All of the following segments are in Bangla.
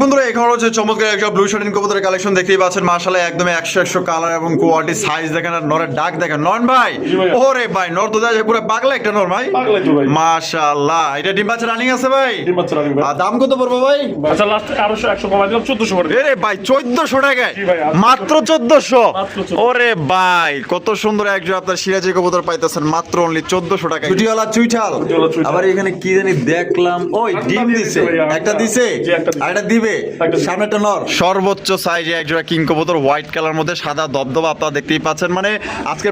বন্ধুরা এখানে হচ্ছে চমৎকার একটা ব্লু শার্টিন কবুতরের কালেকশন দেখতেই পাচ্ছেন। মার্শাল্লাহ একদম একশো একশো কালার এবং কোয়ালিটি সাইজ দেখেন আর নরের ডাক দেখেন। নন ভাই ওরে ভাই নর তো যায় পুরো পাগলা একটা নর ভাই। পাগলাই তো ভাই। মাশাআল্লাহ এটা ডিম বাচ্চা রানিং আছে ভাই? ডিম বাচ্চা রানিং ভাই। আর দাম কত পড়ব ভাই? আচ্ছা লাস্ট আড়াইশো একশো কমাই দিলাম চোদ্দশো করে এরে ভাই চোদ্দশো টাকায়? আজকে মাত্র চোদ্দশো? 1400 ওরে ভাই কত সুন্দর একজন আপনার সিরাজি কবুতর পাইতেছেন মাত্র অনলি চোদ্দশো টাকা চুটিওয়ালা চুইঠাল। চুইঠাল। আবার এখানে কি জানি দেখলাম ওই ডিম দিছে। দিছে একটা। দিছে? জি, একটা দিছে। আর একটা দিবে। একটা সামনে একটা নর। সর্বোচ্চ সাইজে একজোড়া কিং কবুতর হোয়াইট কালার মধ্যে সাদা দবদবা আপনারা দেখতেই পাচ্ছেন। মানে আজকে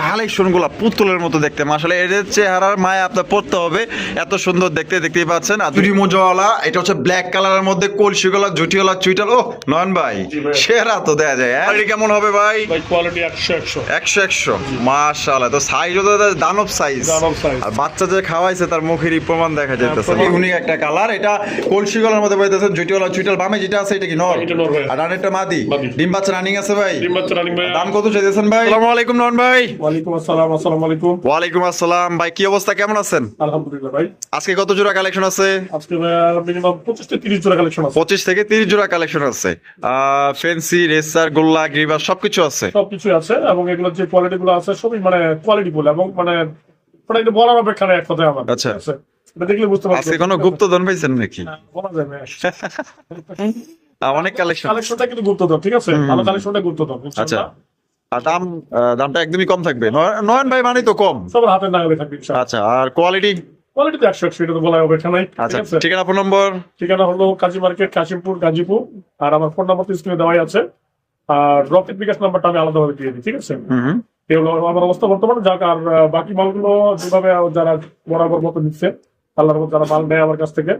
কালেকশনগুলা পুতুলের মতো দেখতে। আসলে এদের চেহারার মায় আপনার পড়তে হবে। এত সুন্দর দেখতে দেখতেই পাচ্ছেন। আর দুটি মোজাওয়ালা এটা হচ্ছে ব্ল্যাক কালারের মধ্যে কলসি গলা জুটিওয়ালা চুইটাল। ও নয়ন ভাই সেরা তো দেয়া যায়। হ্যাঁ? কেমন হবে ভাই? ভাই কোয়ালিটি একশো একশো। একশো একশো। মাশাআল্লাহ তো সাইজ তো দানব সাইজ। আর বাচ্চা যে খাওয়াইছে তার মুখেরই প্রমাণ দেখা যাইতেছে। প্রমাণ। ইউনিক একটা কালার এটা কলসি গলার মধ্যে পাইতেছে জুটিওয়ালা চুইটাল বামে যেটা আছে এটা কি নর? এটা নর ভাই। আর ডানেরটা মাদি? মাদি। ডিম বাচ্চা রানিং আছে ভাই? ডিম বাচ্চা রানিং ভাই। দাম কত চাইতেছেন ভাই? আসসালামু আলাইকুম নন ভাই। ওয়ালাইকুম আসসালাম আসসালামু আলাইকুম। ওয়ালাইকুম আসসালাম। ভাই কি অবস্থা? কেমন আছেন? আলহামদুলিল্লাহ ভাই। আজকে কত জোড়া কালেকশন আছে? আজকে মিনিমাম পঁচিশ থেকে তিরিশ জোড়া কালেকশন আছে। পঁচিশ থেকে তিরিশ জোড়া কালেকশন আছে। ফেন্সি রেসার গোল্লা গ্রিবার সবকিছু আছে। সবকিছুই আছে এবং এগুলোর যে কোয়ালিটি গুলো আছে সবই মানে কোয়ালিটি বলে এবং মানে ওটা কিন্তু বলার অপেক্ষা নেই এক কথায় আমার আচ্ছা। ঠিক দেখলে বুঝতে পারছি। আজকে কোনো গুপ্তধন পাইছেন নাকি? হ্যাঁ, বলা যাবে অনেক কালেকশন কালেকশনটা কিন্তু গুরুত্বপূর্ণ ঠিক আছে? ভালো কালেকশনটা গুরুত্বপূর্ণ আচ্ছা। দাম দামটা একদমই কম থাকবে। নয়ন ভাই মানে তো কম। সবার হাতের নাগালে থাকবে আচ্ছা আর কোয়ালিটি কোয়ালিটি তো একশো একশো এটা তো বলার অপেক্ষা নাই আচ্ছা ঠিকানা ফোন নম্বর ঠিকানা হলো কাজী মার্কেট কাশিমপুর গাজীপুর। আর আমার ফোন নাম্বার তো স্ক্রিনে দেওয়াই আছে। আর রকেট বিকাশ নাম্বারটা আমি আলাদাভাবে দিয়ে দিই ঠিক আছে? আমার অবস্থা বর্তমানে যাক আর বাকি মালগুলো যেভাবে যারা বরাবর মতো নিচ্ছে আল্লাহর যারা মাল নেয় আমার কাছ থেকে,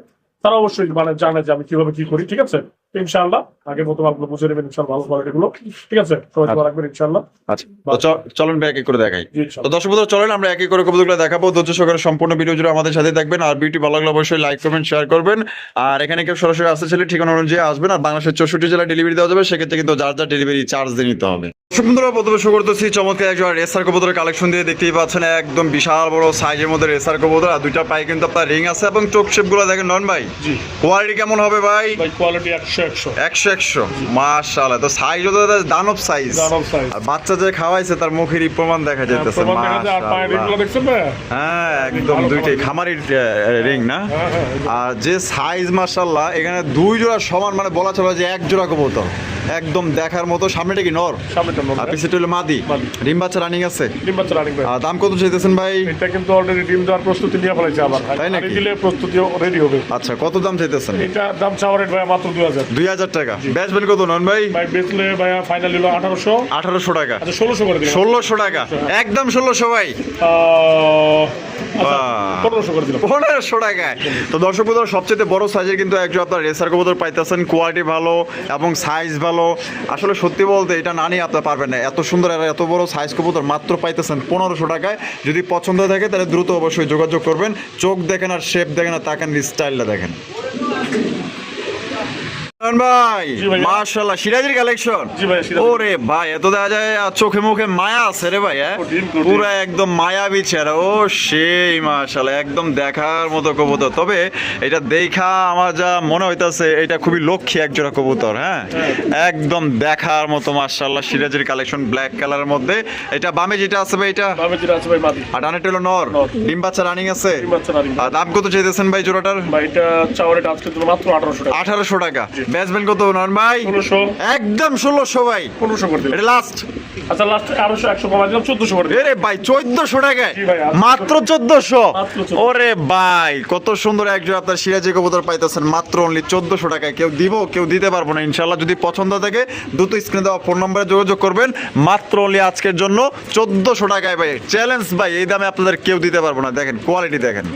তারা অবশ্যই মানে জানে যে আমি কীভাবে কি করি, ঠিক আছে? ইনশাআল্লাহ। আগের মতো মালগুলো বুঝে নেবেন ইনশাআল্লাহ ভালো কোয়ালিটি গুলো। ঠিক আছে? সবাই দোয়া রাখবেন ইনশাআল্লাহ। আচ্ছা তো চলুন ভাই এক এক করে দেখাই। তো দর্শক বন্ধুরা চলেন আমরা এক এক করে কবুতরগুলো দেখাবো। ধৈর্য সহকারে সম্পূর্ণ ভিডিও জুড়ে আমাদের সাথে থাকবেন। আর ভিডিওটি ভালো লাগলে অবশ্যই লাইক করবেন শেয়ার করবেন। আর এখানে কেউ সরাসরি আসতে চাইলে ঠিকানা অনুযায়ী আসবেন। আর বাংলাদেশের চৌষট্টি জেলায় ডেলিভারি দেওয়া যাবে। সেক্ষেত্রে কিন্তু যার যার ডেলিভারি চার্জ দিয়ে নিতে হবে। বন্ধুরা প্রথমে শুরু করতেছি চমৎকার একজন রেসার কবুতরের কালেকশন দিয়ে। দেখতেই পাচ্ছেন একদম বিশাল বড় সাইজের মধ্যে রেসার কবুতর। আর দুইটা পায়ে কিন্তু আপনার রিং আছে এবং চোখ শেপগুলো দেখেন নন ভাই? জি। কোয়ালিটি কেমন হবে ভাই? কোয়ালিটি একশো একশো। তো সাইজ তো দানব সাইজ আর বাচ্চা যে খাওয়াইছে তার মুখেরই প্রমাণ দেখা যাইতেছে ভাই? হ্যাঁ একদম দুইটাই রিং না? হ্যাঁ হ্যাঁ আর যে সাইজ মার্শাল্লাহ এখানে দুই জোড়া সমান মানে বলা চলে যে এক জোড়া কবুতর। একদম দেখার মতো। সামনেটা কি নর? সামনেটা আর নড়বে হলো মাদি। ডিম বাচ্চা রানিং আছে? ডিম বাচ্চা রানিং ভাই। দাম কত চাইতেছেন ভাই? এটা কিন্তু অলরেডি ডিম দেওয়ার প্রস্তুতি নিয়ে ফেলেছে আবার তাই নাকি? দিলে প্রস্তুতি রেডি হবে। আচ্ছা কত দাম চাইতেছেন? এটা দাম চাওয়ার রেট ভাই মাত্র দুই হাজার। দুই হাজার টাকা। বেচবেন কত নন ভাই? ভাই বেচলে ভাইয়া ফাইনাল হলো আঠারোশো। আঠারোশো টাকা। আচ্ছা ষোলোশো করে দিলাম। ষোলোশো টাকা। একদম ষোলোশো ভাই। বাহ। পনেরোশো দিলাম। পনেরোশো টাকায়। তো দর্শক বন্ধুরা সবচেয়ে বড় সাইজের কিন্তু একজন আপনার রেসার কবুতর পাইতেছেন। কোয়ালিটি ভালো এবং সাইজ ভালো। আসলে সত্যি বলতে এটা না নিয়ে আপনার পারবেন না। এত সুন্দর আর এত বড় সাইজ কবুতর মাত্র পাইতেছেন পনেরোশো টাকায়। যদি পছন্দ থাকে তাহলে দ্রুত অবশ্যই যোগাযোগ করবেন। চোখ দেখেন আর শেপ দেখেন আর তাকেন স্টাইলটা দেখেন। ভাই। মাশাআল্লাহ সিরাজের কালেকশন। ওরে ভাই এত দেখা যায় চোখে মুখে মায়া আছে রে ভাই হ্যাঁ? পুরা একদম মায়াবী চেহারা ও সেই মাশাআল্লাহ একদম দেখার মতো কবুতর। তবে এটা দেখা আমার যা মনে হইতাছে এটা খুবই লক্ষ্মী একজোড়া কবুতর হ্যাঁ? একদম দেখার মতো মাশাআল্লাহ সিরাজের কালেকশন ব্ল্যাক কালারের মধ্যে। এটা বামে যেটা আছে ভাই এটা? যেটা আছে ভাই মাদি। আর ডানেরটা হলো নর। ডিম বাচ্চা রানিং আছে? দাম কত চাইতেছেন ভাই জোড়াটার? ভাই এটা চাওয়া আজকে মাত্র আঠারোশো টাকা। আঠারোশো টাকা। বেচবেন কত নন ভাই? ষোলোশো। একদম ষোলোশো ভাই। পনেরোশো করে এটা লাস্ট আচ্ছা লাস্ট একশো কমাই দিলাম চোদ্দশো করে এরে ভাই চোদ্দশো টাকায়? মাত্র চোদ্দশো? 1400 ওরে ভাই কত সুন্দর একজন আপনার সিরাজি কবুতর পাইতেছেন মাত্র অনলি চোদ্দশো টাকায়। কেউ দিব কেউ দিতে পারব না ইনশাল্লাহ যদি পছন্দ থাকে দ্রুত স্ক্রিনে দেওয়া ফোন নম্বরে যোগাযোগ করবেন। মাত্র অনলি আজকের জন্য চোদ্দশো টাকায় ভাই। চ্যালেঞ্জ ভাই এই দামে আপনাদের কেউ দিতে পারব না। দেখেন কোয়ালিটি দেখেন।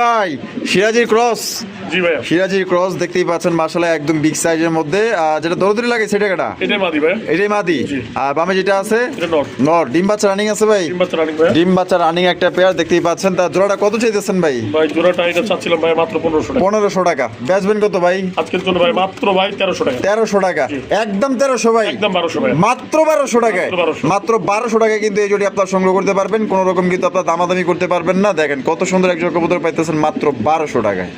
ভাই সিরাজির ক্রস জি ভাইয়া। সিরাজির ক্রস দেখতেই পাচ্ছেন মাসালা একদম বিগ সাইজের মধ্যে। যেটা দৌড়দৌড়ি লাগে সেটা কাটা এটাই মাদি ভাইয়া। এটাই মাদি। আর বামে যেটা আছে? নর ডিম বাচ্চা রানিং আছে ভাই? ডিম বাচ্চা রানিং একটা পেয়ার দেখতেই পাচ্ছেন। তার জোড়াটা কত চাইতেছেন ভাই? ভাই জোড়াটা এটা চাচ্ছিলাম ভাই মাত্র পনেরোশো টাকা। পনেরোশো টাকা। বেচবেন কত ভাই? আজকের জন্য ভাই মাত্র ভাই তেরোশো টাকা। তেরোশো টাকা। একদম তেরোশো ভাই। একদম বারোশো ভাই। মাত্র বারোশো টাকায়। মাত্র 1200 মাত্র বারোশো টাকায় কিন্তু এই জোড়ি আপনার সংগ্রহ করতে পারবেন। কোনো রকম কিন্তু আপনার দামাদামি করতে পারবেন না। দেখেন কত সুন্দর একজন কবুতর পাইতেছেন মাত্র বারোশো টাকায়।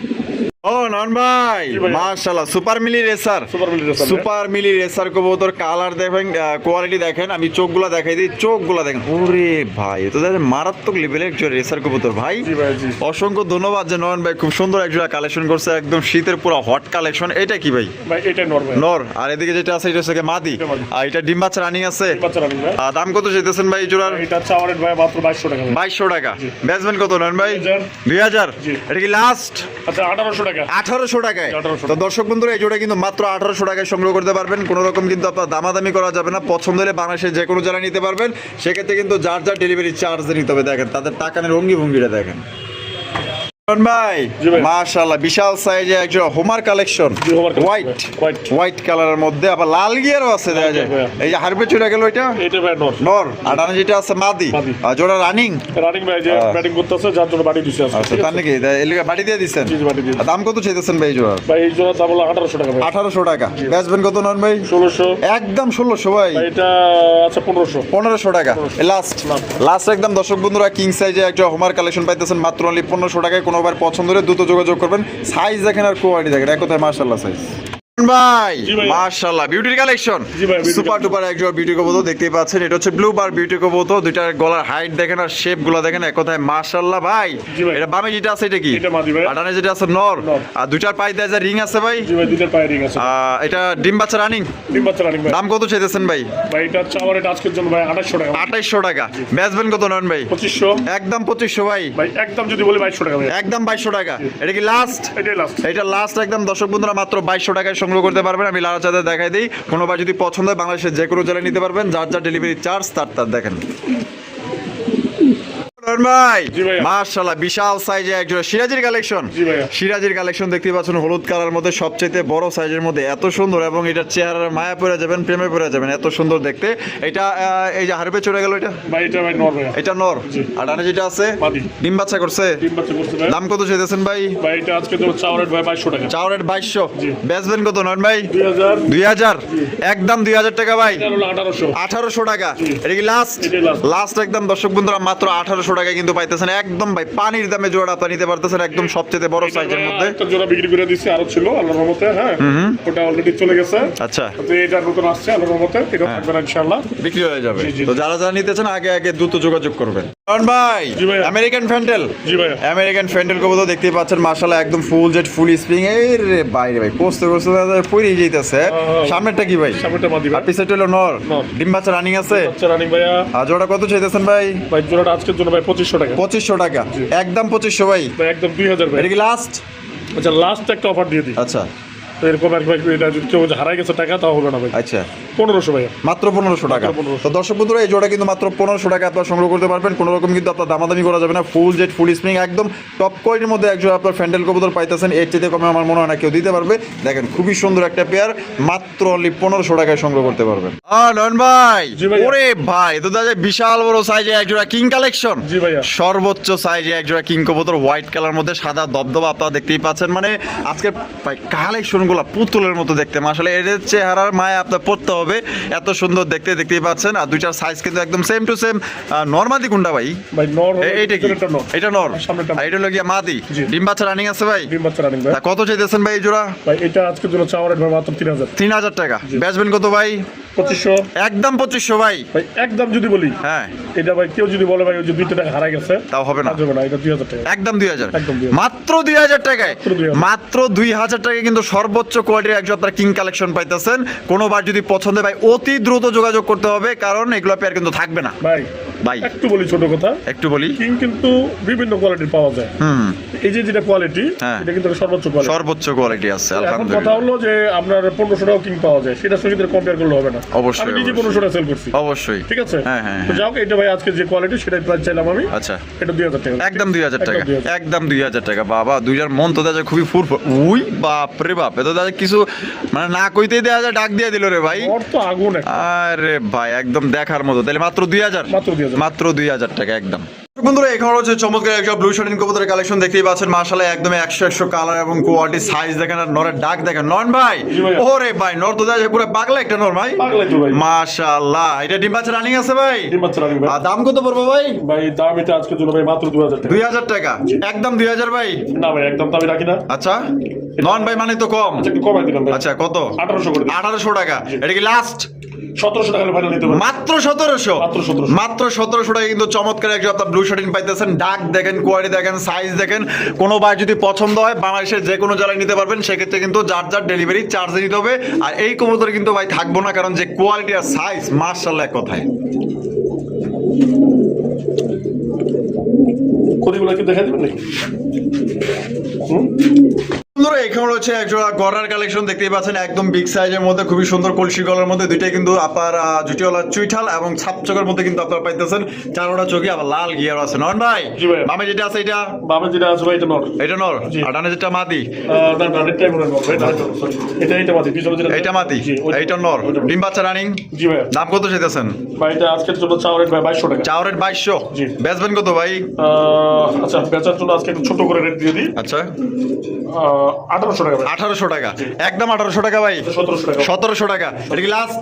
ও নন ভাই। মাশাআল্লাহ super milli racer. Super milli racer ভাইয়া। সুপার মিলি রেসার কবুতর কালার দেখেন কোয়ালিটি দেখেন আমি চোখগুলা দেখাই দিই চোখগুলা দেখেন। ওরে ভাই তো মারাত্মক লেভেলের একজন রেসার কবুতর ভাই। ভাই অসংখ্য ধন্যবাদ যে নয়ন ভাই খুব সুন্দর একজন কালেকশন করছে একদম শীতের পুরো হট কালেকশন এটা কি ভাই? নর আর এদিকে যেটা আছে এটা হচ্ছে মাদি। আর এটা ডিম বাচ্চা রানিং আছে। দাম কত চাইতেছেন ভাই জোড়ার? এটা চাওয়ার ভাই মাত্র বাইশশো টাকা টাকা। বেচবেন কত নয়ন ভাই? 2000 দুই হাজার। এটা কি লাস্ট আচ্ছা আঠারোশো টাকা। আঠারোশো টাকায়? 1800 তো দর্শক বন্ধুরা এই জোড়া কিন্তু মাত্র আঠারোশো টাকায় সংগ্রহ করতে পারবেন। কোনো রকম কিন্তু আপনার দামাদামি করা যাবে না। পছন্দ হলে বাংলাদেশে যে কোনো জেলায় নিতে পারবেন। সেক্ষেত্রে কিন্তু যার যার ডেলিভারি চার্জ নিতে হবে। দেখেন তাদের টাকানের অঙ্গি ভঙ্গিটা দেখেন। ভাই মাশাআল্লাহ বিশাল সাইজে একজন হোমার কালেকশন হোয়াইট হোয়াইট কালারের মধ্যে আবার লাল গিয়ারও আছে দেখা যায়। এই যে হারবে চলে গেল এটা এটা ভাই নট নর। আর ডানে যেটা আছে মাদি। মাদি। আর জোড়া রানিং রানিং ভাই যে ব্যাটিং করতেছে যার জন্য বাড়ি দিচ্ছে আচ্ছা তার নাকি? এলাকা বাড়ি দিয়ে দিচ্ছেন জি, জি, বাড়ি দিয়ে আর দাম কত চাইতেছেন ভাই এই ভাই এই জোড়ার দাম হলো আঠারোশো টাকা ভাই। আঠারোশো টাকা। বেচবেন কত নন ভাই? ষোলোশো। একদম ষোলোশো ভাই। এটা আচ্ছা পনেরোশো। টাকা। লাস্ট লাস্ট একদম দর্শক বন্ধুরা কিং সাইজে একটা হোমার কালেকশন পাইতেছেন মাত্র অনলি পনেরোশো টাকায়। কোনোবার পছন্দ হলে দ্রুত যোগাযোগ করবেন। সাইজ দেখেন আর কোয়ালিটি দেখেন। এক কথায় মার্শাল্লাহ সাইজ ভাই জি বিউটির কালেকশন জি ভাই, beauty সুপার টুপার একজন বিউটি কবুতর দেখতেই পাচ্ছেন। এটা হচ্ছে ব্লু বার বিউটি কবুতর দুইটার গলার হাইট দেখেন আর শেপগুলো দেখেন এক কথায় মার্শাল্লাহ ভাই। এটা বামে যেটা আছে এটা কি? এটা মাদি ভাই। আর ডানে যেটা আছে নর। নর। আর দুইটার পায়ে দেয় রিং আছে ভাই? জি পায়ে রিং আছে। এটা ডিম বাচ্চা রানিং ডিম বাচ্চা রানিং দাম কত চাইতেছেন ভাই? ভাই এটা চাওয়ার এটা আজকের জন্য ভাই আঠাশশো টাকা। আঠাইশশো টাকা। বেচবেন কত নন ভাই? পঁচিশশো। একদম পঁচিশশো ভাই। ভাই একদম যদি বলি বাইশশো টাকা ভাই। একদম বাইশশো টাকা। এটা কি লাস্ট এটা লাস্ট একদম দর্শক বন্ধুরা মাত্র বাইশশো টাকায় সংগ্রহ করতে পারবেন। আমি লাল চাঁদা দেখাই দিই। কোনোবার যদি পছন্দ হয় বাংলাদেশের যে কোনো জেলায় নিতে পারবেন। যার যা ডেলিভারি চার্জ তার তার দেখেন। বিশাল সাইজে সিরাজির কালেকশন সিরাজির কালেকশন দেখতে পাচ্ছেন হলুদ কালার মধ্যে সবচেয়ে বড় সাইজের মধ্যে। এত সুন্দর এবং এটার চেহারার মায়া পড়ে যাবেন প্রেমে পড়ে যাবেন এত সুন্দর দেখতে। এটা এই যে হারবে চলে গেল এটা? এটা নর ভাই এটা নর। জি। আর ডানে যেটা আছে? ডিম বাচ্চা করছে? ডিম বাচ্চা করছে ভাই। দাম কত চাইতেছেন ভাই? বাইশশো। বেচবেন কত নন ভাই? দুই হাজার। একদম দুই হাজার টাকা ভাই। আঠারোশো। আঠারোশো টাকা। এটা কি লাস্ট লাস্ট একদম দর্শক বন্ধুরা মাত্র আঠারোশো টাকায় কিন্তু পাইতেছেন। একদম ভাই পানির দামে জোড়া আপনারা নিতে পারতেছেন একদম সবচেয়ে বড় সাইজের মধ্যে। একটা জোড়া বিক্রি করে দিছি আরও ছিল আল্লাহর রহমতে হ্যাঁ? ওটা অলরেডি চলে গেছে। আচ্ছা। তো এটা নতুন আসছে আল্লাহর রহমতে এটা থাকবে না ইনশাআল্লাহ। বিক্রি হয়ে যাবে। তো যারা যারা নিতেছেন আগে আগে দ্রুত যোগাযোগ করবেন। ভাই আমেরিকান ফ্যান্টেল আমেরিকান ফ্যান্টেল কবো তো দেখতেই পাচ্ছেন মাশাআল্লাহ একদম ফুল জেট ফুল স্প্রিং এই বাইরে ভাই কোস্তে কোস্তে পড়েই যাইতেছে। হ্যাঁ। সামনেরটা কি ভাই? মাদি হলো নর। ডিম বাচ্চা রানিং আছে? রানিং ভাইয়া। আর জোড়া কত চাইতেছেন ভাই? ভাই জোড়াটা আজকের জন্য ভাই পঁচিশশো টাকা। পঁচিশশো টাকা। একদম পঁচিশশো ভাই। ভাই একদম দুই হাজার ভাই। এটা কি লাস্ট আচ্ছা লাস্ট একটা অফার দিয়ে দিই। আচ্ছা। এরকম এক এটা যদি কেউ হারাই গেছে টাকা তাও হবে না ভাই। আচ্ছা। পনেরোশো ভাইয়া। মাত্র পনেরোশো টাকা। মাত্র 1500 তো দর্শক বন্ধুরা এই জোড়া কিন্তু মাত্র পনেরোশো টাকা আপনারা সংগ্রহ করতে পারবেন। কোনো রকম কিন্তু আপনার দামাদামি করা যাবে না। ফুল জেট ফুল স্প্রিং একদম টপ কোয়ালিটির মধ্যে একজন আপনার ফ্যান্ডেল কবুতর পাইতেছেন। এর চেয়ে কমে আমার মনে হয় না কেউ দিতে পারবে। দেখেন খুবই সুন্দর একটা পেয়ার মাত্র অনলি পনেরোশো টাকায় সংগ্রহ করতে পারবেন। নন ভাই। ওরে ভাই তো দাদা বিশাল বড় সাইজে একজোড়া কিং কালেকশন জি ভাইয়া। সর্বোচ্চ সাইজে একজোড়া কিং কবুতর হোয়াইট কালার মধ্যে সাদা দবদবা আপনারা দেখতেই পাচ্ছেন। মানে আজকে কালেকশন গুলা পুতুলের মতো দেখতে। আসলে এদের চেহারার মায় আপনার পড়তে হবে। এত সুন্দর দেখতে দেখতেই পাচ্ছেন। আর দুইটার সাইজ কিন্তু একদম সেম টু সেম নর্মাদি কোনটা ভাই? ভাই নর এইটা কি? এটা নর। এটা নর। সামনেরটা আর এটা হলো গিয়া মাদি। ডিম বাচ্চা রানিং আছে ভাই? ডিম বাচ্চা রানিং ভাই। কত চাইতেছেন ভাই জোড়া? ভাই এটা আজকে জন্য চাওয়ার মাত্র টাকা। বেচবেন কত ভাই? পঁচিশশো। একদম পঁচিশশো ভাই। ভাই একদম যদি বলি হ্যাঁ। এটা ভাই কেউ যদি বলে ভাই ওই যে দুইটা টাকা হারাই গেছে তাও হবে না। হবে না এটা দুই হাজার টাকা। একদম দুই হাজার। মাত্র দুই হাজার টাকায়। মাত্র দুই হাজার। টাকায় কিন্তু সর্বোচ্চ কোয়ালিটির একজন আপনার কিং কালেকশন পাইতেছেন। কোনোবার যদি পছন্দ ভাই অতি দ্রুত যোগাযোগ করতে হবে কারণ এগুলো পেয়ার কিন্তু থাকবে না। ভাই ভাই। একটু বলি ছোট কথা। একটু বলি। কিং কিন্তু বিভিন্ন কোয়ালিটির পাওয়া যায়। হুম। এই যে যেটা কোয়ালিটি হ্যাঁ। এটা কিন্তু সর্বোচ্চ কোয়ালিটি সর্বোচ্চ কোয়ালিটি আছে এখন কথা হলো যে আপনার পনেরোশো টাকা কিং পাওয়া যায় সঙ্গে কম্পেয়ার করলে হবে না। অবশ্যই, আমি নিজে অবশ্যই। পনেরোশো টাকা সেল করছি। অবশ্যই। ঠিক আছে? হ্যাঁ, হ্যাঁ, তো যাও এটা ভাই আজকে যে কোয়ালিটি সেটাই প্রাইস চাইলাম আমি। আচ্ছা। এটা দুই হাজার টাকা। একদম দুই হাজার টাকা। একদম 2000 একদম দুই হাজার টাকা। বাবা দুই হাজার মন তো যায় খুবই ফুর উই বাপ রে বাপ এত কিছু মানে না কইতেই দেখা যায় ডাক দিয়ে দিল রে ভাই। তো আগুন আরে ভাই একদম দেখার মতো। তাহলে মাত্র দুই হাজার? মাত্র 2000 মাত্র দুই হাজার টাকা একদম। বন্ধুরা এখানে হচ্ছে চমৎকার একটা ব্লু শার্টিন কবুতরের কালেকশন দেখতেই পাচ্ছেন মার্শাল্লাহ একদম একশো একশো কালার এবং কোয়ালিটি সাইজ দেখেন আর নরের ডাক দেখেন। নন ভাই ওরে ভাই নর তো দেখা পুরো পাগলা একটা নর ভাই। পাগলাই তো ভাই। মাশাআল্লাহ এটা ডিম বাচ্চা রানিং আছে ভাই? আর দাম কত পড়বে ভাই? ভাই দাম এটা আজকে জন্য ভাই মাত্র দুই হাজার টাকা। দুই হাজার টাকা একদম দুই হাজার ভাই? না ভাই একদম তো আমি রাখি না। আচ্ছা নন ভাই মানে তো কম। আচ্ছা, একটু আচ্ছা কত? আঠারোশো করে দিন আঠারোশো টাকা। এটা কি লাস্ট সতেরোশো টাকা মাত্র সতেরোশো? মাত্র 1700 মাত্র সতেরোশো টাকা কিন্তু চমৎকার একজন আপনার ব্লু শার্টিন পাইতেছেন, ডাক দেখেন কোয়ারি দেখেন সাইজ দেখেন, কোনো ভাই যদি পছন্দ হয়, বাংলাদেশের যে কোনো জায়গায় নিতে পারবেন, সেক্ষেত্রে কিন্তু যার যার ডেলিভারি চার্জ নিতে হবে। আর এই কবুতরে কিন্তু ভাই থাকব না, কারণ যে কোয়ালিটি আর সাইজ মার্শাল্লাহ এক কথায়। কদিগুলো কি দেখা দেবেন নাকি? এখানে রয়েছে একজোড়া গড়ার কালেকশন দেখতেই পাচ্ছেন একদম বিগ সাইজের মধ্যে খুবই সুন্দর কলসি গলার মধ্যে। দুইটাই কিন্তু আপনার জুটিওয়ালা চুইঠাল এবং ছাপচকের মধ্যে কিন্তু আপনারা পাইতেছেন। চারোটা চোখে আবার লাল গিয়ার আছে। নন ভাই মামে যেটা আছে এটা? বামে যেটা আছে ভাই এটা নর। এটা নর। আর ডানে যেটা মাদি? এটা এটা এটা মাদি পিছনে যেটা এইটা মাদি? জি, নর? ডিম বাচ্চা রানিং জি ভাই। দাম কত চাইতেছেন? ভাই এটা আজকের জন্য চাওয়ার ভাই বাইশশো টাকা। চাওরের বাইশশো? জি। বেচবেন কত ভাই? আচ্ছা বেচার জন্য আজকে একটু ছোট করে রেট দিয়ে দিই। আচ্ছা। আঠারোশো টাকা আঠারোশো টাকা। একদম আঠারোশো টাকা ভাই। সতেরোশো টাকা। এটা কি লাস্ট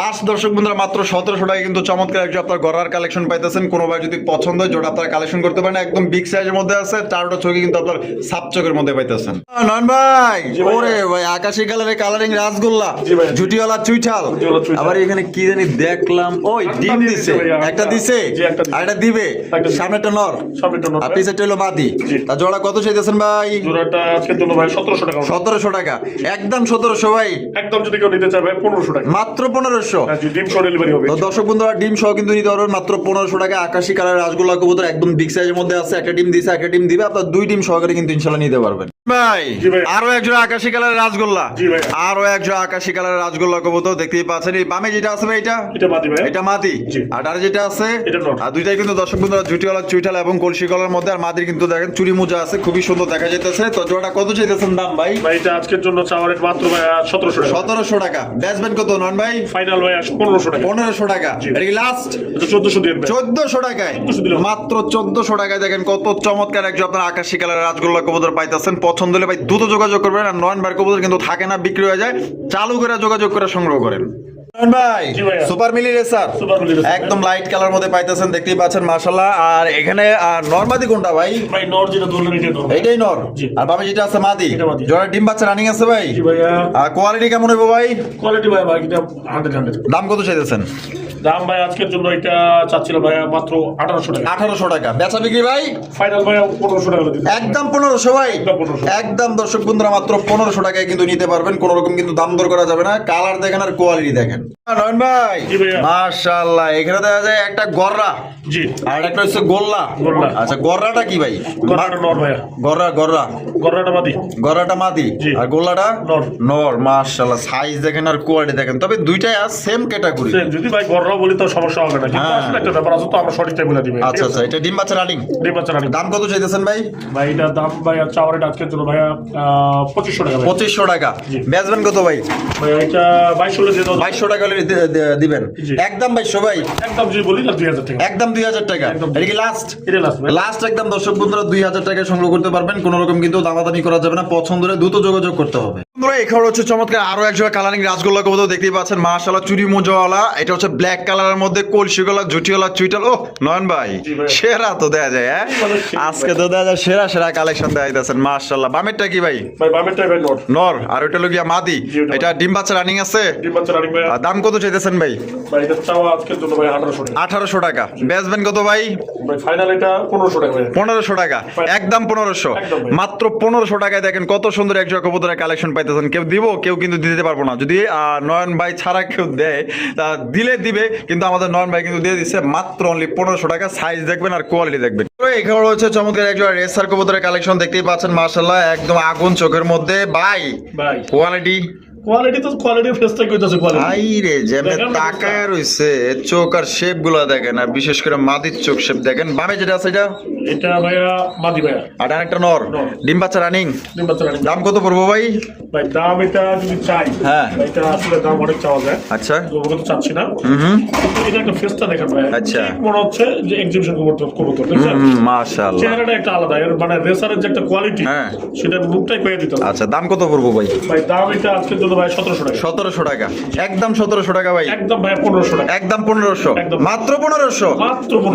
লাস্ট দর্শক বন্ধুরা মাত্র সতেরোশো টাকা কিন্তু চমৎকার একজন আপনার গড়ার কালেকশন পাইতেছেন। কোনো ভাই যদি পছন্দ হয় যেটা আপনারা কালেকশন করতে পারেন একদম বিগ সাইজের মধ্যে আছে। চারটা চোখে কিন্তু আপনার সাপ চোখের মধ্যে পাইতেছেন। নন ভাই। ওরে ভাই আকাশি কালারের কালারিং রাসগোল্লা জুটিওয়ালা চুইঠাল। আবার এখানে কি জানি দেখলাম ওই ডিম দিছে। একটা। দিছে? জি, একটা দিছে। আর একটা দিবে। সামনেটা নর। আর। পিছেরটা হলো মাদি। তা জোড়া কত চাইতেছেন ভাই? জোড়াটা আজকের জন্য ভাই সতেরোশো টাকা। সতেরোশো টাকা। একদম সতেরোশো ভাই। একদম যদি কেউ নিতে চায় ভাই পনেরোশো টাকা। মাত্র পনেরোশো। হ্যাঁ ডিম শো ডেলিভারি হবে। তো দর্শক বন্ধুরা ডিম সহ কিন্তু নিতে পারবেন মাত্র পনেরোশো টাকা। আকাশি কালার রাসগোল্লা কবুতর একদম বিগ সাইজের মধ্যে আছে। একটা ডিম দিছে একটা ডিম দিবে। আপনার দুই ডিম সহকারে কিন্তু ইনশাল্লাহ নিতে পারবেন। ভাই আরও একজন আকাশি কালার রাসগোল্লা জি ভাই। আরও একজন আকাশি কালার রাসগোল্লা কবুতর দেখতেই পাচ্ছেন। এই বামে যেটা আছে ভাই এটা? এটা মাদি আর আর যেটা আছে। আর দুইটাই কিন্তু দর্শক বন্ধুরা জুটিওয়ালা চুইঠাল এবং কলসি কলার মধ্যে। আর মাদির কিন্তু দেখেন চুরি মোজা আছে খুবই সুন্দর দেখা যাইতেছে। তো জোড়াটা কত চাইতেছেন দাম ভাই? ভাই এটা আজকের জন্য চাওয়ার রেট মাত্র ভাই সতেরোশো টাকা। সতেরোশো টাকা। ব্যাচবেন কত নন ভাই? ফাইনাল ভাই পনেরোশো টাকা। পনেরোশো টাকা। জি। এটা কি লাস্ট চোদ্দশো দিয়ে দেবে চোদ্দশো টাকায়? মাত্র চোদ্দশো টাকায় দেখেন কত চমৎকার একজন আপনার আকাশী কালারের রাজগোল্লা কবুতর পাইতেছেন। পছন্দ হলে ভাই দ্রুত যোগাযোগ করবেন। আর নয়ন বার কবুতর কিন্তু থাকে না বিক্রি হয়ে যায়। চালু করে যোগাযোগ করে সংগ্রহ করেন। ভাই super milli racer Super Milli Racer। একদম লাইট কালার মধ্যে পাইতেছেন দেখতেই পাচ্ছেন মাশাল্লাহ আর এখানে নর্মাদি কোনটা ভাই? ভাই নর যেটা এটা নর নর? আর বাবা যেটা আছে মাদি? জোড়া ডিম বাচ্চা রানিং আছে ভাই? আর কোয়ালিটি কেমন হবে ভাই? কোয়ালিটি ভাই ভাই এটা হান্ড্রেড হান্ড্রেড দাম কত চাইতেছেন? দাম ভাই আজকের জন্য এটা চাচ্ছিলাম ভাই মাত্র আঠারোশো টাকা। আঠারোশো টাকা। বেচা বিক্রি ভাই? ফাইনাল ভাই পনেরোশো টাকা একদম পনেরোশো ভাই? একদম দর্শক বন্ধুরা মাত্র পনেরোশো টাকায় কিন্তু নিতে পারবেন। কোন রকম কিন্তু দাম দর করা যাবে না। কালার দেখেন আর কোয়ালিটি দেখেন। নয়ন ভাই। মাশাআল্লাহ এখানে দেখা যায় একটা গররা। জি। আর একটা হচ্ছে গোল্লা। গোল্লা। আচ্ছা গররাটা কি ভাই? গররাটা নর ভাইয়া। গররা গররা। গররাটা মাদি। গররাটা মাদি। আর গোল্লাটা নর। নর মাশাআল্লাহ। সাইজ দেখেন আর কোয়ালিটি দেখেন। তবে দুইটাই আর সেম ক্যাটাগরি যদি ভাই গররা বলি তো সমস্যা হবে না। কিন্তু হ্যাঁ। আসলে একটা ব্যাপার আছে তো আমরা সঠিকটাই বলে দিবে। আচ্ছা আচ্ছা এটা ডিম বাচ্চা রানিং ডিম? বাচ্চা রানি দাম কত চাইতেছেন ভাই? ভাই এটার দাম ভাই চাওয়ার এটা আজকের জন্য ভাইয়া পঁচিশশো টাকা পঁচিশশো টাকা। বেচবেন কত ভাই? ভাই এটা বাইশশো দিয়ে দাও। বাইশশো টাকা হলে দি- দি- দিবেন। একদম বাইশশো ভাই? একদম যদি বলি না দুই হাজার টাকা। একদম দুই হাজার টাকা। এটা কি লাস্ট এটা লাস্ট লাস্ট একদম দর্শক বন্ধুরা দুই হাজার টাকায় সংগ্রহ করতে পারবেন। কোন রকম কিন্তু দামাদামি করা যাবে না। পছন্দ হলে দ্রুত যোগাযোগ করতে হবে। বন্ধুরা এখানে হচ্ছে চমৎকার। আরও এক জোড়া কালারিং রাসগোল্লা কবুতর দেখতেই পাচ্ছেন। মাশাআল্লাহ চুরি মোজাওয়ালা। এটা হচ্ছে ব্ল্যাক কালারের মধ্যে কলসি গলা জুটিওয়ালা চুইটাল ও নয়ন ভাই সেরা তো দেয়া যায় হ্যাঁ? আজকে তো দেয়া যায় সেরা সেরা কালেকশন দেয়া যাচ্ছেন মাশাআল্লাহ। বামেরটা কি ভাই? ভাই বামেরটাই ভাই নট নর আর ওইটা হলো গিয়া মাদি। এটা ডিম বাচ্চা রানিং আছে? ডিম বাচ্চা রানি ভাই। দাম কত চাইতেছেন ভাই? ভাই এটা আজকের জন্য ভাই আঠারোশো টাকা। আঠারোশো টাকা। বেচবেন কত ভাই? ভাই ফাইনাল এটা পনেরোশো টাকা ভাই। পনেরোশো টাকা। একদম পনেরোশো। একদম ভাই। মাত্র পনেরোশো টাকায় দেখেন কত সুন্দর একজন কবুতরের কালেকশন পাইতেছেন। কেউ দিব কেউ কিন্তু দিতে পারব না। যদি নয়ন ভাই ছাড়া কেউ দেয় তা দিলে দিবে কিন্তু আমাদের নয়ন ভাই কিন্তু দিয়ে দিচ্ছে মাত্র অনলি পনেরোশো টাকা সাইজ দেখবেন আর কোয়ালিটি দেখবেন। এখানে হচ্ছে চমৎকার একজন রেসার কবুতরের কালেকশন দেখতেই পাচ্ছেন মার্শাল্লাহ একদম আগুন চোখের মধ্যে। বাই কোয়ালিটি কোয়ালিটি তো কোয়ালিটি ফেসটাই কইতাছে কোয়ালিটি ভাই রে যেমন তাকায় রইছে চোখ আর শেপগুলা দেখেন আর বিশেষ করে মাদির চোখ শেপ দেখেন। বামে যেটা আছে এটা? এটা ভাইয়া মাদি ভাইয়া। আর একটা নর। নর। ডিম বাচ্চা রানিং? ডিম বাচ্চা রানি। দাম কত পড়ব ভাই? ভাই দাম এটা যদি চাই হ্যাঁ। এটা আসলে দাম অনেক চাওয়া যায়। আচ্ছা। ওগুলো তো চাচ্ছি না। হুম হুম। এটা একটা ফেসটা দেখেন ভাই আচ্ছা। মনে হচ্ছে যে এক্সিবিশন কবুতর কবুতর দেখছেন মাশাআল্লাহ। চেহারাটা একটা আলাদা। এর মানে রেসারের যে একটা কোয়ালিটি হ্যাঁ। সেটা মুখটাই পেয়ে দিতে আচ্ছা দাম কত পড়ব ভাই? ভাই দাম এটা আজকে জন্য ভাই সতেরোশো টাকা। সতেরোশো টাকা। একদম সতেরোশো টাকা ভাই। একদম ভাই পনেরোশো টাকা। একদম পনেরোশো। মাত্র পনেরোশো।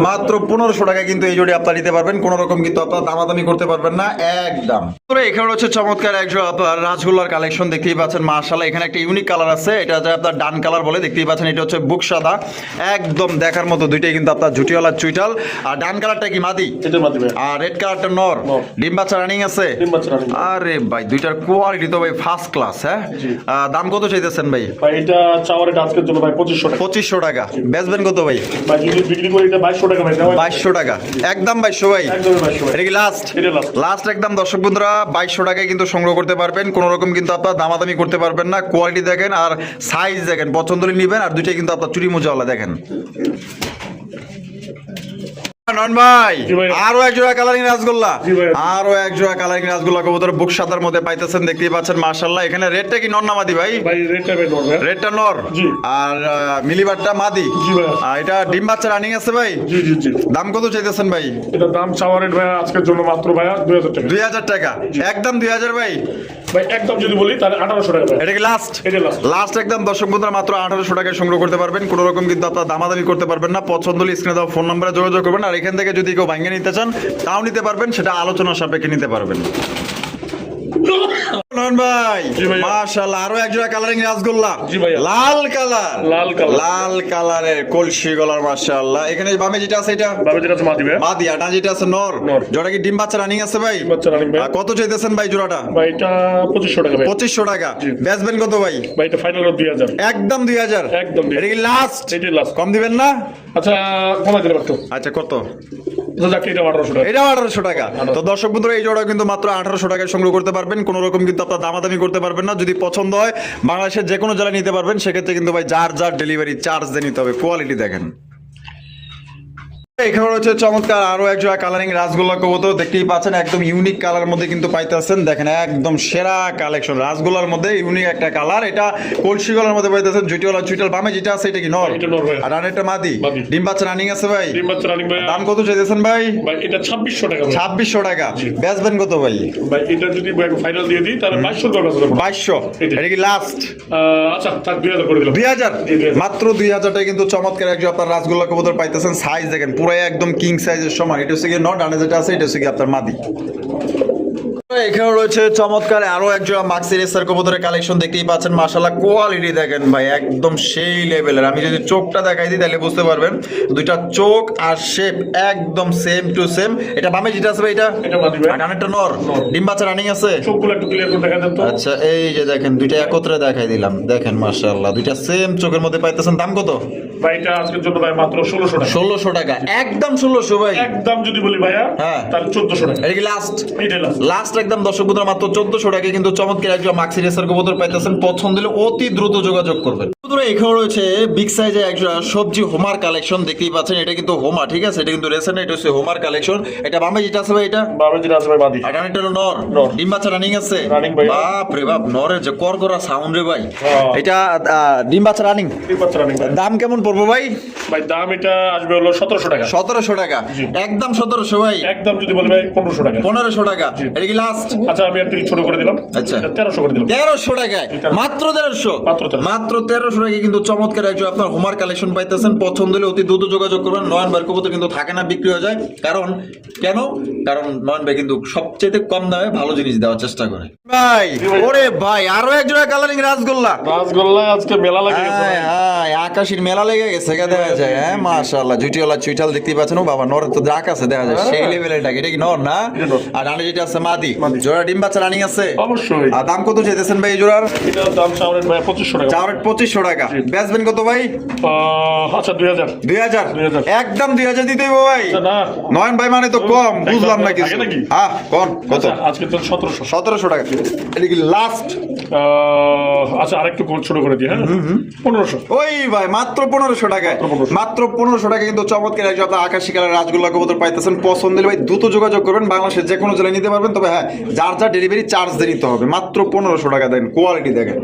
মাত্র পনেরোশো। টাকা কিন্তু এই জোড়ি আপনার নিতে পারবেন। কোন রকম কিন্তু আপনার দামাদামি করতে পারবেন না। একদম। এখানে হচ্ছে চমৎকার একজন আপনার রাজগোল্লার কালেকশন দেখতেই পাচ্ছেন। মার্শাল্লাহ এখানে একটা ইউনিক কালার আছে। এটা আপনার ডান কালার বলে দেখতেই পাচ্ছেন এটা হচ্ছে বুক সাদা। একদম দেখার মতো দুইটাই কিন্তু আপনার ঝুটিওয়ালা চুইটাল। আর ডান কালারটা কি মাদি? আর রেড কালারটা নর। ডিম বাচ্চা রানিং আছে। আরে ভাই দুইটার কোয়ালিটি তো ভাই ফার্স্ট ক্লাস হ্যাঁ? দাম কত চাইতেছেন ভাই? ভাই এটা চাওয়ার এটা আজকের জন্য ভাই পঁচিশশো টাকা। পঁচিশশো টাকা। বেচবেন কত ভাই? ভাই যদি বিক্রি করি এটা বাইশশো টাকা ভাই বাইশশো টাকা। একদম বাইশশো ভাই। এটা কি লাস্ট লাস্ট একদম দর্শক বন্ধুরা বাইশশো টাকায় কিন্তু সংগ্রহ করতে পারবেন। কোন রকম কিন্তু আপনার দামাদামি করতে পারবেন না। কোয়ালিটি দেখেন আর সাইজ দেখেন। পছন্দ নিবেন আর দুইটাই কিন্তু আপনার চুরি মোজাওয়ালা দেখেন। নন ভাই জি আরও এক জোড়া কালারিং রাসগোল্লা আরও এক জোড়া কালারিং রাসগোল্লা কবুতর বুক সাদার মধ্যে পাইতেছেন দেখতেই পাচ্ছেন মার্শাল্লাহ এখানে রেটটা কি নন না মাদি ভাই? ভাই রেটটা ভাই নড়বে রেডটা নর? আর মিলিবারটা মাদি? জি ভাই। আর এটা ডিম বাচ্চা রানিং আছে ভাই? জি জি জি। দাম কত চাইতেছেন ভাই? এটা দাম চাওয়ার রেট ভাই আজকের জন্য মাত্র ভাইয়া দুই হাজার টাকা। দুই হাজার টাকা? একদম দুই হাজার ভাই? ভাই একদম যদি বলি তাহলে আঠারোশো টাকা এটা কি লাস্ট এটা last। লাস্ট একদম দর্শক বন্ধুরা মাত্র আঠারোশো টাকায় সংগ্রহ করতে পারবেন। কোনো রকম কিন্তু আপনার দামাদামি করতে পারবেন না। পছন্দ হলে স্ক্রিনে দেওয়া ফোন নাম্বারে যোগাযোগ করবেন। আর এখান থেকে যদি কেউ ভাঙে নিতে চান, তাও নিতে পারবেন, সেটা আলোচনা সাপেক্ষে নিতে পারবেন। ভাই মাশাআল্লাহ আরও এক জোড়া কালারিং রাসগোল্লা লাল কালার। লাল কালার। লাল কালারের কলসি গলার মাশাআল্লাহ। এখানে বামে যেটা আছে এটা? ভাবে যেটা আছে মাদি ভাই বাদি আর যেটা আছে নর। নর। জোড়া কি ডিম বাচ্চা রানিং আছে ভাই? বাচ্চা রানিং ভাই কত চাইতেছেন ভাই জোড়াটা? ভাই এটা পঁচিশশো টাকা ভাই পঁচিশশো টাকা। বেচবেন কত ভাই? ভাই এটা ফাইনাল দুই হাজার। একদম দুই হাজার। একদম এটা কি লাস্ট এটাই লাস্ট কম দিবেন না? আচ্ছা কমাই দিলে পারতো আচ্ছা কত? আচ্ছা এটা টাকা। এটা আঠারোশো টাকা। তো দর্শক বন্ধুরা এই জোড়া কিন্তু মাত্র আঠারোশো টাকায় সংগ্রহ করতে পারবেন। কোনো রকম কিন্তু আপনার দামাদামি করতে পারবেন না। যদি পছন্দ হয়, বাংলাদেশের যে কোনো জেলায় নিতে পারবেন। সেক্ষেত্রে কিন্তু ভাই যার যার ডেলিভারি চার্জ দিয়ে নিতে হবে। কোয়ালিটি দেখেন। এখানে রয়েছে চমৎকার আরও এক জোড়া কালারিং রাসগোল্লা কবুতর দেখতেই পাচ্ছেন একদম ইউনিক কালার মধ্যে কিন্তু পাইতেছেন। দেখেন একদম সেরা কালেকশন রাসগোল্লার মধ্যে ইউনিক একটা কালার এটা কলসি গলার মধ্যে পাইতেছেন জুটিওয়ালা চুইটাল বামে যেটা আছে এটা কি নর? আর আরেকটা মাদি। ডিম বাচ্চা রানিং আছে ভাই। ডিম বাচ্চা রানিং ভাই। দাম কত চাইতেছেন ভাই? ভাই এটা ছাব্বিশশো টাকা ভাই। ছাব্বিশশো টাকা। বেচবেন কত ভাই? ভাই এটা যদি ফাইনাল দিয়ে দিই তাহলে বাইশশো টাকা আছে বাইশশো। এটা। এটা কি লাস্ট আচ্ছা থাক দুই হাজার করে দিলাম। দুই হাজার? জি, দুই হাজার। মাত্র দুই হাজারটায় কিন্তু চমৎকার একজন আপনার রাসগোল্লা কবুতর পাইতেছেন। সাইজ দেখেন পুরো একদম কিং সাইজের সমান। এটা হচ্ছে গিয়ে নট ডানে যেটা আছে এটা হচ্ছে গিয়ে আপনার মাদি। এখানে রয়েছে চমৎকার আরও একজন মাক্সি রেসার কবুতরের কালেকশন দেখতেই পাচ্ছেন। মাশাল্লাহ কোয়ালিটি দেখেন ভাই একদম সেই লেভেলের আমি যদি চোখটা দেখাই দিই তাহলে বুঝতে পারবেন দুইটা চোখ আর শেপ একদম সেম টু সেম এটা বামে যেটা আছে ভাই এটা? ডানেরটা নর। ডিম বাচ্চা রানিং আছে? চোখগুলো একটু ক্লিয়ার করে দেখা দেন তো। আচ্ছা এই যে দেখেন দুইটা একত্রে দেখাই দিলাম। দেখেন মাশাআল্লাহ দুইটা সেম চোখের মধ্যে পাইতেছেন। দাম কত? ভাই এটা আজকের জন্য ভাই মাত্র ষোলোশো টাকা। ষোলোশো টাকা। একদম ষোলোশো ভাই। একদম যদি বলি ভাইয়া হ্যাঁ। তাহলে চোদ্দশো টাকা। এটা লাস্ট লাস্ট লাস্ট একদম দর্শক বন্ধুরা মাত্র চোদ্দশো টাকা। কিন্তু চমৎকার একজন মাক্সি রেসার কবুতর পাইতেছেন। পছন্দ হলে অতি দ্রুত যোগাযোগ করবেন। বন্ধুরা এখানে রয়েছে বিগ সাইজে সবজি হোমার কালেকশন দেখতেই পাচ্ছেন। এটা কিন্তু হোমা ঠিক আছে? এটা কিন্তু রেসার না এটা হচ্ছে হোমার কালেকশন এটা বামে যেটা আছে ভাই এটা? বারো যেটা আছে ভাই আর ডানেরটা হলো নর। ডিম বাচ্চা রানিং আছে। ভাই। বাপ রে বাপ নরের যে কর করা সাউন্ড রে ভাই। হ্যাঁ। এটা ডিম বাচ্চা রানিং ডিম বাচ্চা রানিং দাম কেমন পড়ব ভাই? ভাই দাম এটা আসবে হলো সতেরোশো টাকা। সতেরোশো টাকা। একদম সতেরোশো ভাই। একদম যদি বলি ভাই পনেরোশো টাকা। পনেরোশো টাকা। এটা কি লাস্ট আচ্ছা আমি একটু ছোট করে দিলাম। আচ্ছা। তেরোশো করে দিলাম। তেরোশো টাকায়। মাত্র তেরোশো। মাত্র তেরোশো। টাকায় কিন্তু চমৎকার একজন আপনার হোমার কালেকশন পাইতেছেন। পছন্দ হলে অতি দ্রুত যোগাযোগ করবেন। নয়ন ভাইয়ের কবুতর কিন্তু থাকে না বিক্রি হয়ে যায়। কারণ কেন? কারণ নয়ন ভাই কিন্তু সবচেয়ে কম দামে ভালো জিনিস দেওয়ার চেষ্টা করে। ভাই ওরে ভাই আরও একজোড়া কালারিং রাসগোল্লা রাসগোল্লা আজকে মেলা লাগে হায়, ভাই। আকাশের মেলা লেগে লেগে গেছে গা দেখা যায় হ্যাঁ মাশাআল্লাহ জুটিওয়ালা চুইটাল দেখতে পাচ্ছেন ও বাবা নর তো দ্রাক আছে দেখা যায় সেই লেভেলের ডাক এটা কি নর না আর রানী যেটা আছে মাদি মাদি। জোড়া ডিম বাচ্চা রানিং আছে অবশ্যই আর দাম কত চাইতেছেন ভাই জোড়ার এটার দাম চাওয়ারের ভাই পঁচিশশো টাকা চার পঁচিশশো টাকা বেচবেন কত ভাই আচ্ছা দুই হাজার দুই হাজার 2000 একদম ভাই আচ্ছা, না নয়ন ভাই মানে তো কম বুঝলাম না কিছু নাকি? হ্যাঁ কোন কত আচ্ছা, আজকে তো সতেরোশো টাকা এটা কি লাস্ট আচ্ছা আরেকটু ছোট করে দিই হ্যাঁ পনেরোশো ওই ভাই মাত্র পনেরোশো টাকায়। মাত্র পনেরোশো। টাকা কিন্তু চমৎকার একজন আপনার আকাশি কালার রাজগোল্লা কবুতর পাইতেছেন। পছন্দ হলে ভাই দ্রুত যোগাযোগ করবেন। বাংলাদেশের যে কোনো জেলায় নিতে পারবেন। তবে হ্যাঁ যার যার ডেলিভারি চার্জ দিয়ে নিতে হবে। মাত্র পনেরোশো টাকা দেন। কোয়ালিটি দেখেন।